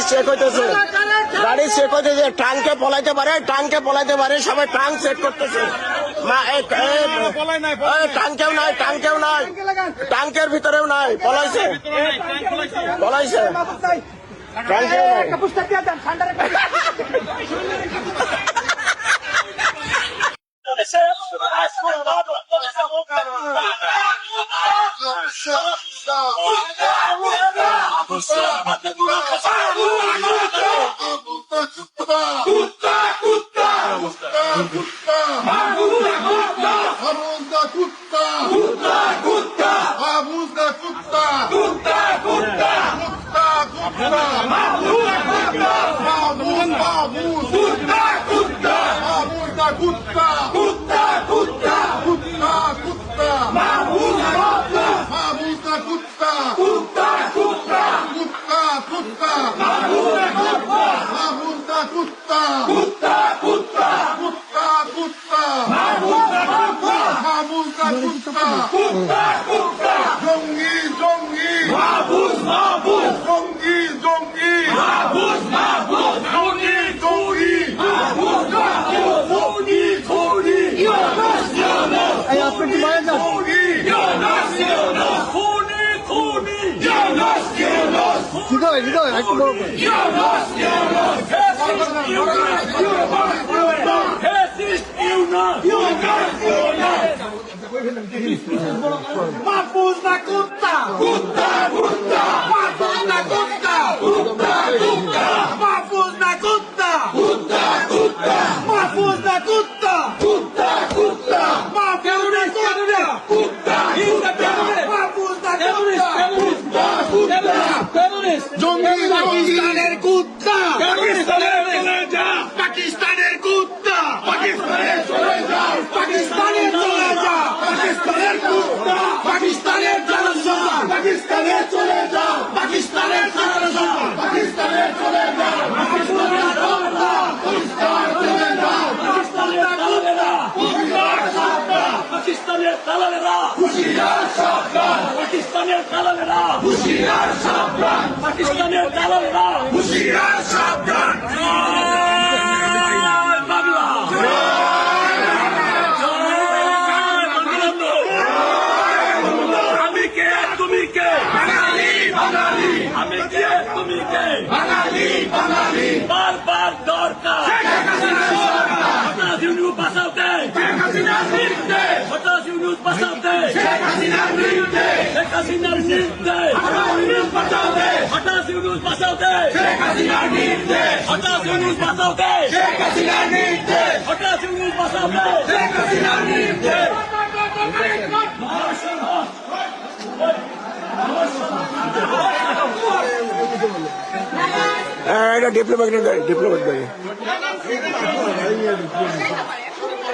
গাড়ি চেক হইতেছে। গাড়ি চেক হইতেছে টাঙ্কে পলাইতে পারে টাঙ্কে পলাইতে পারে, সবাই টাং চেক করতেছে। টাঙ্কেও নাই টাঙ্কেও নাই টাঙ্কের ভিতরেও নাই, পলাইছে। পলাইছে। Puta, puta! Puta, puta! Puta, puta! Mahmouda Kutta! Kutta! Kutta! Jongi! Jongi! Mahmoud! Mahmoud! Jongi! Jongi! Mahmoud! Mahmoud! Jongi! Jongi! Mahmoud! Mahmoud! Tony! Tony! You're national! Hey, I'll put you by the Tony! You're national! Tony! Tony! You're national! You go, you go, I can go. You're national! You're national! You're national! Mahfuz না কুত্তা কুত্তা কুত্তা মাহফুজ না কুত্তা কুত্তা। কুত্তা মাহফুজ না কুত্তা কুত্তা কুত্তা মাহফুজ না কুত্তা কুত্তা কুত্তা মাহফুজ না কুত্তা কুত্তা কুত্তা মাহফুজ না কুত্তা কুত্তা কুত্তা জঙ্গি পাকিস্তানের কুত্তা পাকিস্তানে পাকিস্তানের কুত্তা পাকিস্তানে চলে যাও পাকিস্তানে চলে যা পাকিস্তানের কুত্তা পাকিস্তানের জনসম্মান পাকিস্তানে চলে যাও পাকিস্তানের জনসম্মান পাকিস্তানে চলে যাও পাকিস্তানে চলে যাও পাকিস্তানের দালালেরা হুশিয়ার সাবধান পাকিস্তানের দালালেরা হুশিয়ার সাবধান পাকিস্তানের দালালেরা হুশিয়ার সাবধান শেখ হাসিনার নির্দেশ হঠাৎ ইউনুস বাঁচাতে শেখ হাসিনার নির্দেশ হঠাৎ ইউনুস বাঁচাতে শেখ হাসিনার নির্দেশ হঠাৎ ইউনুস বাঁচাতে ডিপ্লোমেট ডিপ্লোমেট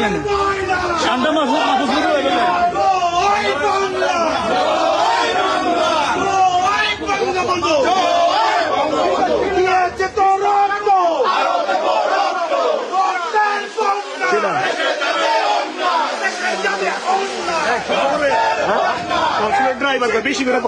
নিয়ে নেন শান্তা মাহফুজ মাহফুজ বেশি করে